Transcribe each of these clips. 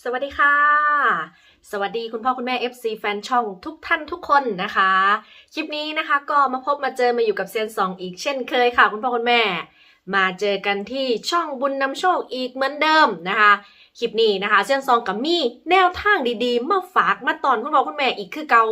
สวัสดีค่ะ สวัสดีคุณพ่อคุณแม่ FC แฟนช่องทุกท่านทุกคนนะคะ คลิปนี้นะคะก็มาพบมาเจอมาอยู่กับเซียนซองอีกเช่นเคยค่ะ คุณพ่อคุณแม่ มาเจอกันที่ช่องบุญนำโชคอีกเหมือนเดิมนะคะ คลิปนี้นะคะเซียนซองกับมี่แนวทางดีๆ มาฝากมาตอนคุณพ่อคุณแม่อีกคือเกา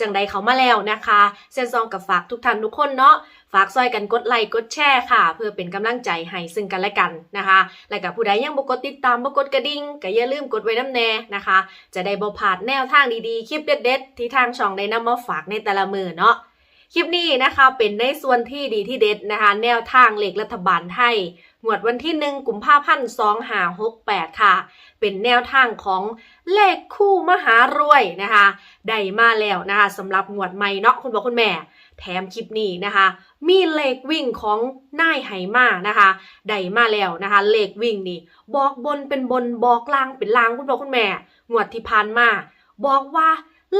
จังใดเขามาแล้วนะคะเซียนซองกับฝากทุกท่านทุกคนเนาะ ฝากซอยกันกดไลค์กดแชร์ค่ะ เพื่อเป็นกำลังใจให้ซึ่งกันและกันนะคะ และกับผู้ใดยังบ่กดติดตามบ่กดกระดิ่งก็อย่าลืมกดไว้น้ำแน่นะคะ จะได้บ่พลาดแนวทางดีๆ คลิปเด็ดๆ ที่ทางช่องได้นำมาฝากในแต่ละมือเนาะคลิปนี้นะคะเป็นในส่วนที่ดีที่เด็ดนะคะ แนวทางเลขรัฐบาลไทยงวดวันที่หนึ่งกุมภาพันธ์สองหาหกแปดค่ะ เป็นแนวทางของเลขคู่มหารวยนะคะ ได้มาแล้วนะคะสำหรับงวดใหม่เนาะคุณพ่อคุณแม่ แถมคลิปนี้นะคะ มีเลขวิ่งของนายไหมานะคะได้มาแล้วนะคะ เลขวิ่งนี่บอกบนเป็นบนบอกล่างเป็นล่างคุณพ่อคุณแม่งวดที่ผ่านมา บอกว่า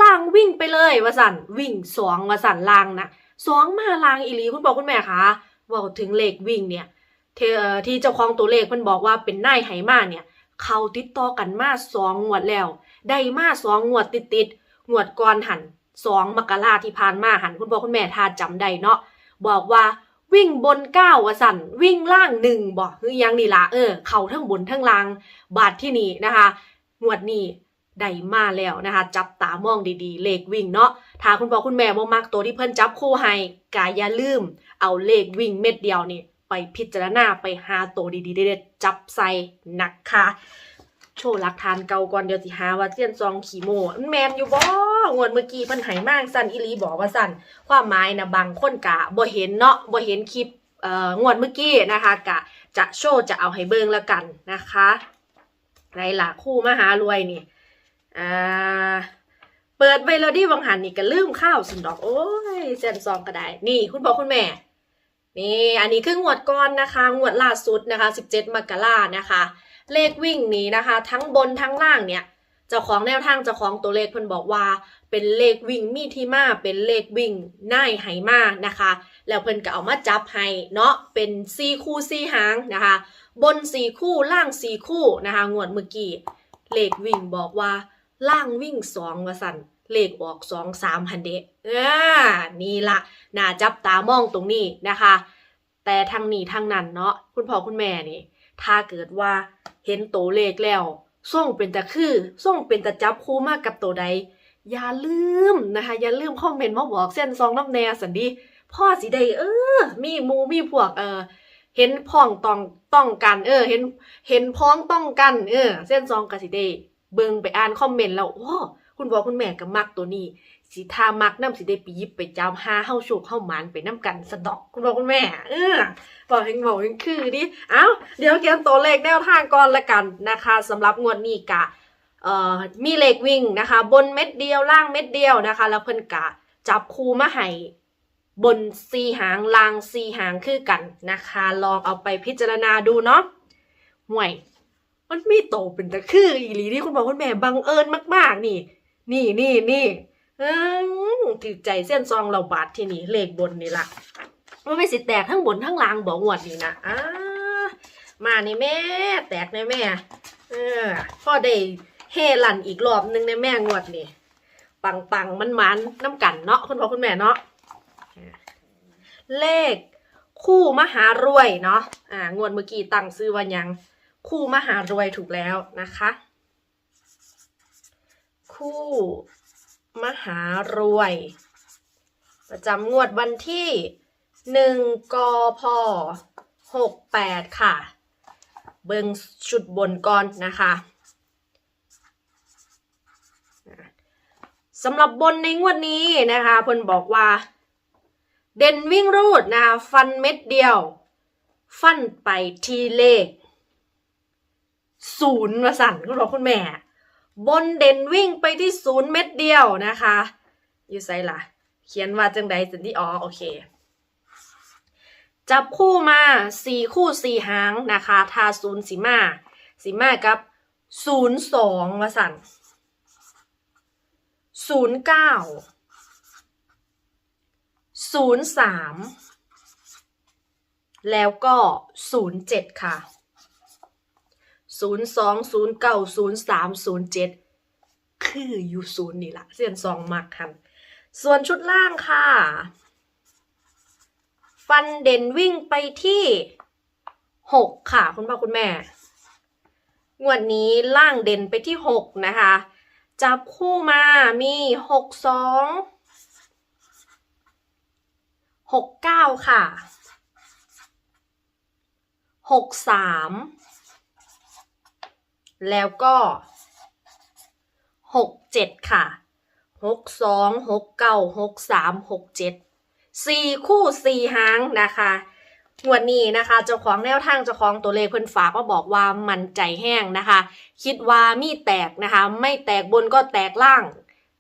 ล่างวิ่งไปเลยว่าสันวิ่งสองว่าสันล่างนะสองมาล่างอีลีคุณพ่อคุณแม่คะว่าถึงเลขวิ่งเนี่ยที่เจ้าของตัวเลขมันบอกว่าเป็นนายไหมาเนี่ยเขาติดต่อกันมาสองงวดแล้ว ได้มาสองงวดติดติดงวดก่อนหัน สองมกราที่ผ่านมาหันคุณพ่อคุณแม่ถ้าจำได้เนาะบอกว่าวิ่งบนเก้าวสันวิ่งล่างหนึ่งบอกคือยังนี่ละเออ เข่าทั้งบนทั้งล่าง บาทที่นี่นะคะงวดนี้ได้มาแล้วนะคะ จับตามองดีๆ เลขวิ่งเนาะถ้าคุณพ่อคุณแม่บ่มักตัวที่เพิ่นจับคู่ให้กาอย่าลืม เอาเลขวิ่งเม็ดเดียวนี่ไปพิจารณาไปหาตัวดีๆเด็ดจับใส่นะคะโชว์หลักฐานเก่าก่อนเดี๋ยวสิหาว่าเจียนซองขี่โมมันแมนอยู่บ่ งวดเมื่อกี้เพิ่นไหมากสั่นอีหลีบอกว่าสั่นความหมายนะบางคนกะบ่เห็นเนาะบ่เห็นคลิปเอ่องวดเมื่อกี้นะคะกะจะโชว์จะเอาให้เบิ่งแล้วกันนะคะไรล่ะคู่มหารวยนี่อ่าเปิดไวโรดี้วังหันนี่ก็ลืมข้าวสินดอกโอ้ยเซนซองก็ได้ นี่คุณพ่อคุณแม่นี่อันนี้คืองวดก้อนนะคะ งวดล่าสุดนะคะ 17 มกรานะคะ เลขวิ่งนี้นะคะ ทั้งบนทั้งล่างเนี่ย เจ้าของแนวทางเจ้าของตัวเลขเพิ่นบอกว่า เป็นเลขวิ่งมีที่มาเป็นเลขวิ่งน่ายไหมานะคะ แล้วเพิ่นก็เอามาจับให้เนาะเป็นสี่คู่สี่หางนะคะ บนสี่คู่ล่างสี่คู่นะคะงวดเมื่อกี้เลขวิ่งบอกว่าล่างวิ่งสองว่าสั่นเลขออกสองสามพันเดะอ่านี่ละน่าจับตามองตรงนี้นะคะ แต่ทางนี้ทางนั้นเนาะคุณพ่อคุณแม่นี่ ถ้าเกิดว่าเห็นตัวเลขแล้ว ส่งเป็นตะคือส่งเป็นตะจับคู่มากกับตัวใด อย่าลืมนะคะ อย่าลืมคอมเมนต์มาบอกเส้นซองน้ำแนสันดีพ่อสิได้เออ มีมูมีพวกเออเห็นพ้องต้องต้องกัน เออ เห็นเห็นพ้องต้องกัน เออ เส้นซองกสิได้เบิงไปอ่านคอมเมนต์แล้วโอ้คุณพ่อคุณแม่ก็มักตัวนี้ สิทามักน้ำสิได้ไปหยิบไปจามหาเฮาโชคเฮาหมานไปน้ำกันสะดอกคุณพ่อคุณแม่เออบอกเฮงบอกเฮงคือดิเอ้าเดี๋ยวเขียนตัวเลขแนวทางก่อนละกันนะคะสำหรับงวดนี้กะเอ่อมีเลขวิ่งนะคะ บนเม็ดเดียวล่างเม็ดเดียวนะคะ แล้วเพิ่นกะจับคูมาให้บนสีหางล่างสีหางคือกันนะคะ ลองเอาไปพิจารณาดูเนาะห่วย มันมีโตเป็นตะคืออีหลีที่คุณบอกคุณแม่บังเอิญมาก ๆ นี่ นี่นี่นี่ ถือใจเส้นซองเราบาดที่นี่เลขบนนี่ละมันไม่สิแตกทั้งบนทั้งล่างบอกงวดนี่นะอ่ามานี่แม่ แตกแน่แม่ เออพ่อได้เฮลันอีกรอบหนึงในแม่งวดนี่ปังปังมันมันน้ำกันเนาะคุณพ่อคุณแม่เนาะเลขคู่มหารวยเนาะอ่างวดเมื่อกี้ตั้งซื้อว่าหยัง คู่มหารวยถูกแล้วนะคะ คู่ มหารวย ประจำงวดวันที่หนึ่งกพหกแปดค่ะ เบิงชุดบนก่อนนะคะสำหรับบนในงวดนี้นะคะเพิ่นบอกว่า เด่นวิ่งรูดนะคะฟันเม็ดเดียว ฟันไปทีเลขศูนย์วสั่นคุณพ่อคุณแม่ บนเด่นวิ่งไปที่ศูนย์เม็ดเดียวนะคะ อยู่ไซล่ะ เขียนว่าจังใดสันที่อ๋อโอเค จับคู่มาสี่คู่สี่หางนะคะทาศูนย์สีมาสีมากับศูนย์สองวสันศูนย์เก้าศูนย์สามแล้วก็ศูนย์เจ็ดค่ะ ศูนย์สองศูนย์เก้าศูนย์สามศูนย์เจ็ดคืออยู่ศูนย์นี่ละเสียนสองมักคันส่วนชุดล่างค่ะ ฟันเด่นวิ่งไปที่หกค่ะ คุณพ่อคุณแม่ งวดนี้ล่างเด่นไปที่หกนะคะ จับคู่มามีหกสองหกเก้าค่ะหกสาม แล้วก็หกเจ็ดค่ะหกสองหกเก้าหกสามหกเจ็ดสี่คู่สี่หางนะคะวดนี้นะคะเจ้าของแนวทางเจ้าของตัวเลขเพิ่นฝากมาบอกว่ามันใจแห้งนะคะ คิดว่ามีแตกนะคะ ไม่แตกบนก็แตกล่าง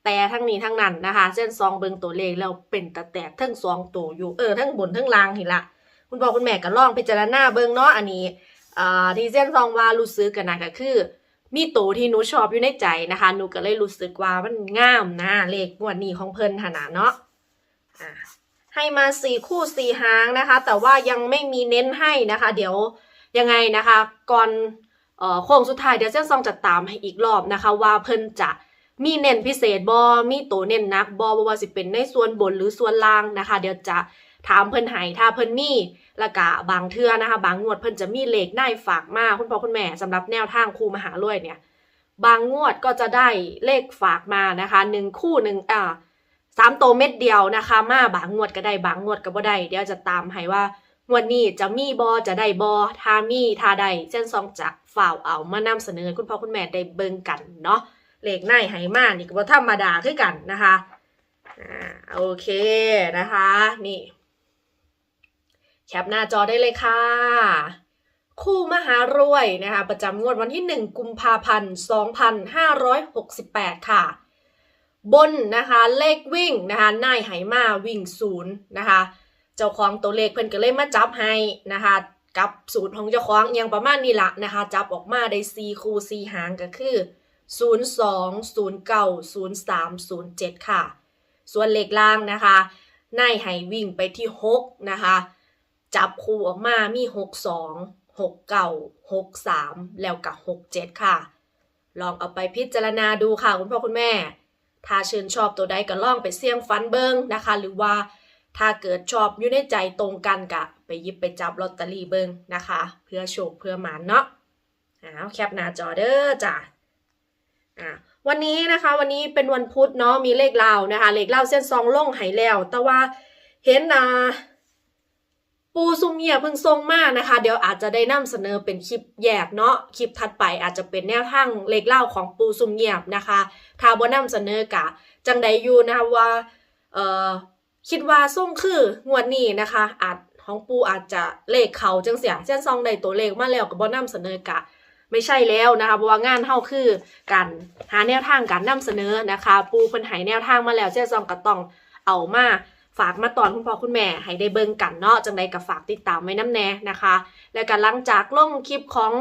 แต่ทั้งนี้ทั้งนั้นนะคะ เส้นซองเบิงตัวเลขแล้วเป็นตะแตกทั้งสองตัวอยู่เออทั้งบนทั้งล่างเห็นละคุณพ่อคุณแม่ก็ล่องพิจารณาเบิงเนาะอันนี้ อ่าที่เส้นซองว่ารู้สึกกันนะก็คือ มีตัวที่หนูชอบอยู่ในใจนะคะหนูก็เลยรู้สึกว่ามันงามนะเลขงวดนี้ของเพิ่นขนาดเนาะอ่าให้มาสี่คู่สี่หางนะคะ แต่ว่ายังไม่มีเน้นให้นะคะ เดี๋ยวยังไงนะคะ ก่อนโค้งสุดท้ายเดี๋ยวเส้นซองจะตามให้อีกรอบนะคะ ว่าเพิ่นจะมีเน้นพิเศษบอมีตัวเน้นนักบอบว่าสิเป็นในส่วนบนหรือส่วนล่างนะคะ เดี๋ยวจะถามเพิ่นให้ถ้าเพิ่นมี แล้วก็บางเทื่อนะคะ บางงวดเพิ่นจะมีเลขได้ฝากมาคุณพ่อคุณแม่สำหรับแนวทางครูมหารวยเนี่ย บางงวดก็จะได้เลขฝากมานะคะหนึ่งคู่หนึ่งอ่าสามโตเม็ดเดียวนะคะ มาบางงวดก็ได้บางงวดก็บ่ได้เดี๋ยวจะตามให้ว่างวดนี้จะมีบอจะได้บอถ้ามีถ้าได้เส้นซองจะฝ่าวเอามานำเสนอคุณพ่อคุณแม่ได้เบิ่งกันเนาะเลขในไหมานี่ก็บ่ธรรมดาคือกันนะคะอ่าโอเคนะคะ นี่ แคปหน้าจอได้เลยค่ะ คู่มหารวยนะคะ ประจำงวดวันที่ 1 กุมภาพันธ์ 2568 ค่ะ บนนะคะเลขวิ่งนะคะนายไหมาวิ่งศูนย์นะคะ เจ้าของตัวเลขเพิ่นก็เลยมาจับให้นะคะกับสูตรของเจ้าของอยังประมาณนี้ละนะคะ จับออกมาได้4คู่4หางก็คือ 02 09 03 07 ค่ะ ส่วนเลขล่างนะคะนายไหวิ่งไปที่ 6 นะคะ จับคู่ออกมามี 62 69 63 แล้วกับ 67 ค่ะ ลองเอาไปพิจารณาดูค่ะ คุณพ่อคุณแม่ ถ้าชื่นชอบตัวใดก็ลองไปเสี่ยงฟันเบิงนะคะ หรือว่าถ้าเกิดชอบอยู่ในใจตรงกันกะ ไปยิบไปจับลอตเตอรี่เบิงนะคะ เพื่อโชคเพื่อหมานเนาะอ้าวแคปหน้าจอเด้อจ้ะอ่าวันนี้นะคะวันนี้เป็นวันพุธเนาะมีเลขเลานะคะ เลขเล่าเส้นซองล่งไหแล้ว แต่ว่าเห็นอ่า ปูซุมเงียเพิ่งทรงมากนะคะ เดี๋ยวอาจจะได้นำเสนอเป็นคลิปแยกเนาะคลิปถัดไปอาจจะเป็นแนวทางเลขเล่าของปูซุมเงียบนะคะถ้าบ่นำเสนอกะ จังใดอยู่นะคะว่าเอ่อคิดว่าส่งคืองวดนี้นะคะ อาจของปูอาจจะเลขเขาจังเสียเส้นซองใดตัวเลขมาแล้วก็บ่นำเสนอกะ ไม่ใช่แล้วนะคะเพราะว่างานเฮาคือการหาแนวทางการนำเสนอนะคะ ปูเพิ่นให้แนวทางมาแล้วเส้นซองก็ต้องเอามา ฝากมาตอนคุณพ่อคุณแม่ให้ได้เบิ่งกันเนาะจังใดก็ฝากติดตามไว้น้ำแน่นะคะ และกันหลังจากลงคลิปของ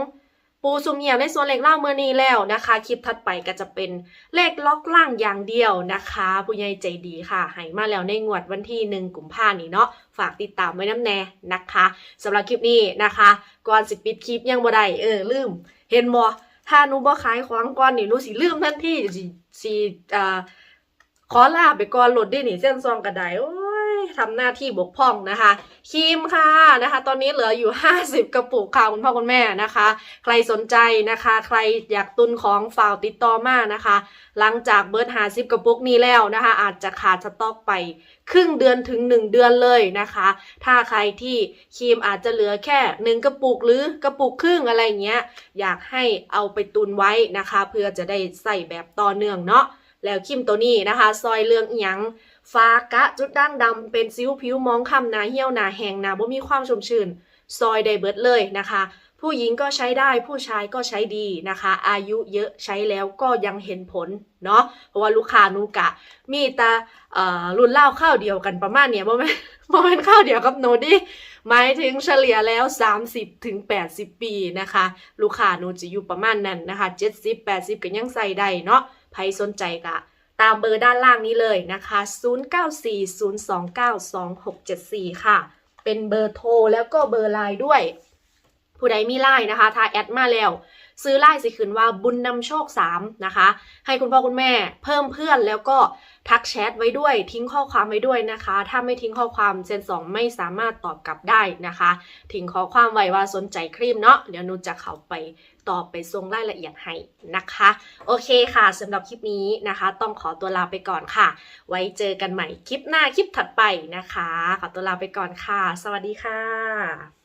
ปูซุมเหี่ยวในส่วนเลขล่างเมื่อนี้แล้วนะคะ คลิปถัดไปก็จะเป็นเลขล็อกล่างอย่างเดียวนะคะ ผู้ใหญ่ใจดีค่ะให้มาแล้วในงวดวันที่หนึ่งกุมภาพันธ์นี้เนาะฝากติดตามไว้น้ำแน่นะคะสำหรับคลิปนี้นะคะก่อนสิปิดคลิปยังบ่ได้เออลืม เห็นบ่ถ้าหนูบ่ขายของก่อนนี่หนูสิลืมทันทีสิสิอ่า ขอลาไปก่อนรถดินี่เส้นซองกระไดโอ้ยทำหน้าที่บกพร่องนะคะครีมค่ะนะคะ ตอนนี้เหลืออยู่ 50 กระปุกค่ะคุณพ่อคุณแม่นะคะ ใครสนใจนะคะ ใครอยากตุนของฝากติดต่อมานะคะ หลังจากเบิร์ดหาซิบกระปุกนี้แล้วนะคะ อาจจะขาดสต็อกไปครึ่งเดือนถึง 1 เดือนเลยนะคะ ถ้าใครที่ครีมอาจจะเหลือแค่ 1 กระปุกหรือกระปุกครึ่งอะไรเงี้ย อยากให้เอาไปตุนไว้นะคะ เพื่อจะได้ใส่แบบต่อเนื่องเนาะ แล้วครีมตัวนี้นะคะ ซอยเรื่องอิหยังฟ้ากะจุดด่างดำเป็นซิวผิวมองคำหนาเหี่ยวหนาแหงหนาบ่มีความชุ่มชื้นซอยได้เบิร์ดเลยนะคะ ผู้หญิงก็ใช้ได้ผู้ชายก็ใช้ดีนะคะ อายุเยอะใช้แล้วก็ยังเห็นผลเนาะเพราะว่าลูกค้านูกะ มีต่เอ่อรุ่นเล่าข้าวเดียวกันประมาณเนี้ยบ่แม่นบ่แม่นข้าวเดียวกับหนูดิหมายถึงเฉลี่ยแล้ว 30ถึง80 ปีนะคะ ลูกค้านูจะอยู่ประมาณนั้นนะคะ 70 80ก็ยังใส่ได้เนาะ รสนใจก็ตามเบอร์ด้านล่างนี้เลยนะคะ 0940292674 ค่ะ เป็นเบอร์โทรแล้วก็เบอร์ไลน์ด้วย ผู้ใดมีไลน์นะคะ ถ้าแอดมาแล้ว ซื้อไล่สิคืนว่าบุญนำโชค 3 นะคะ ให้คุณพ่อคุณแม่เพิ่มเพื่อนแล้วก็ทักแชทไว้ด้วยทิ้งข้อความไว้ด้วยนะคะ ถ้าไม่ทิ้งข้อความเซนสองไม่สามารถตอบกลับได้นะคะ ทิ้งข้อความไว้ว่าสนใจครีมเนาะเดี๋ยวนูจะเข้าไปตอบไปส่งรายละเอียดให้นะคะ โอเคค่ะสำหรับคลิปนี้นะคะ ต้องขอตัวลาไปก่อนค่ะ ไว้เจอกันใหม่คลิปหน้าคลิปถัดไปนะคะ ขอตัวลาไปก่อนค่ะ สวัสดีค่ะ